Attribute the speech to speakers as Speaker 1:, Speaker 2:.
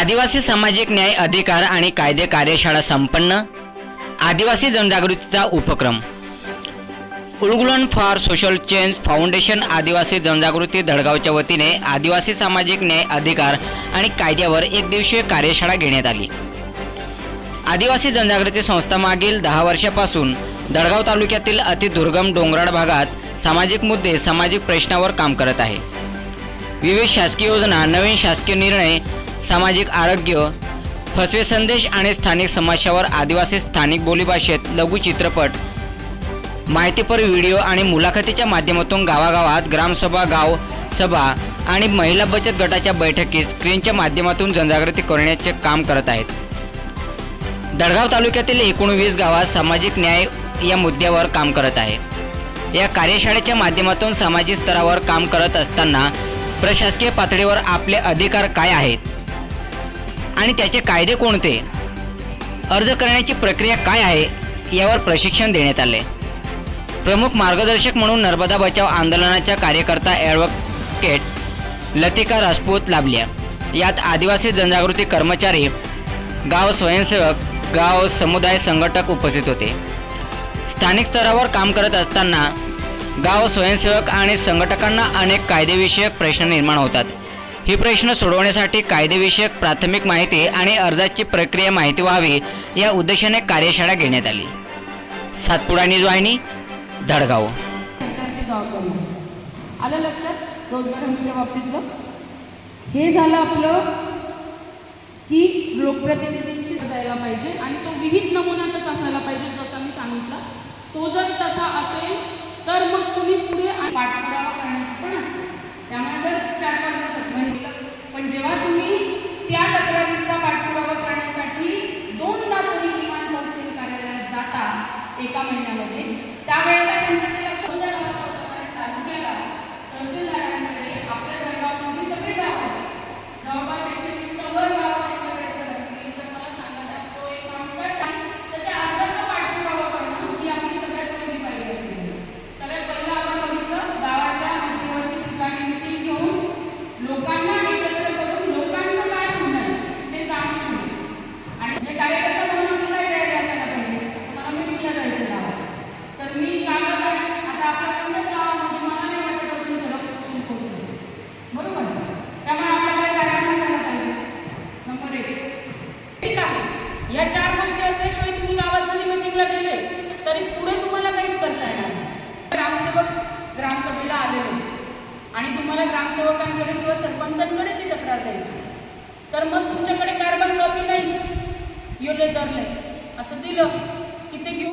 Speaker 1: आदिवासी सामाजिक न्याय अधिकार आणि कायदे कार्यशाळा संपन्न. आदिवासी जनजागृतीचा उपक्रम. Ulgulan for social change foundation आदिवासी जनजागृती धडगावच्या वतीने आदिवासी सामाजिक न्याय अधिकार आणि कायद्यावर एक दिवसीय कार्यशाळा घेण्यात आली. आदिवासी जनजागृती संस्था मागील दहा वर्षापासून दडगाव तालुक्यातील अतिदुर्गम डोंगराळ भागात सामाजिक मुद्दे सामाजिक प्रश्नावर काम करत आहे. विविध शासकीय योजना नवीन शासकीय निर्णय सामाजिक आरोग्य फसवे संदेश आणि स्थानिक समस्यावर आदिवासी स्थानिक बोलीभाषेत लघु चित्रपट माहितीपर व्हिडिओ आणि मुलाखतीच्या माध्यमातून गावागावात ग्रामसभा गाव सभा आणि महिला बचत गटाच्या बैठकीत स्क्रीनच्या माध्यमातून जनजागृती करण्याचे काम करत आहेत. दडगाव तालुक्यातील एकूण वीस गावात सामाजिक न्याय या मुद्द्यावर काम करत आहे. या कार्यशाळेच्या माध्यमातून सामाजिक स्तरावर काम करत असताना प्रशासकीय पातळीवर आपले अधिकार काय आहेत? आणि त्याचे कायदे कोणते? अर्ज करण्याची प्रक्रिया काय आहे यावर प्रशिक्षण देण्यात आले. प्रमुख मार्गदर्शक म्हणून नर्मदा बचाव आंदोलनाच्या कार्यकर्ता ॲडव्होकेट लतिका राजपूत लाभल्या. यात आदिवासी जनजागृती कर्मचारी गाव स्वयंसेवक गाव समुदाय संघटक उपस्थित होते. स्थानिक स्तरावर काम करत असताना गाव स्वयंसेवक आणि संघटकांना अनेक कायदेविषयक प्रश्न निर्माण होतात. हे प्रश्न सोडवण्यासाठी कायदेविषयक प्राथमिक माहिती आणि अर्जाची प्रक्रिया माहिती व्हावी या उद्देशाने कार्यशाळा घेण्यात आली. सातपुडा न्यूज वाहिनी धडगाव.
Speaker 2: आलं लक्षात? रोजगार हमीच्या बाबतीतलं? हे झालं आपलं की लोकप्रतिनिधींशी जायला पाहिजे आणि तो विहित नमुन्यातच असायला पाहिजे जसा मी सांगितलं. तो जर तसा असेल तर मग एका महिन्यामध्ये तरी पुढे तुम्हाला काहीच करता येणार नाही. ग्रामसेवक ग्रामसभेला आलेले होते आणि तुम्हाला ग्रामसेवकांकडे किंवा सरपंचांकडे ती तक्रार द्यायची तर मग तुमच्याकडे कार्बन कॉपी नाही. योले दरले असं दिलं की ते घेऊन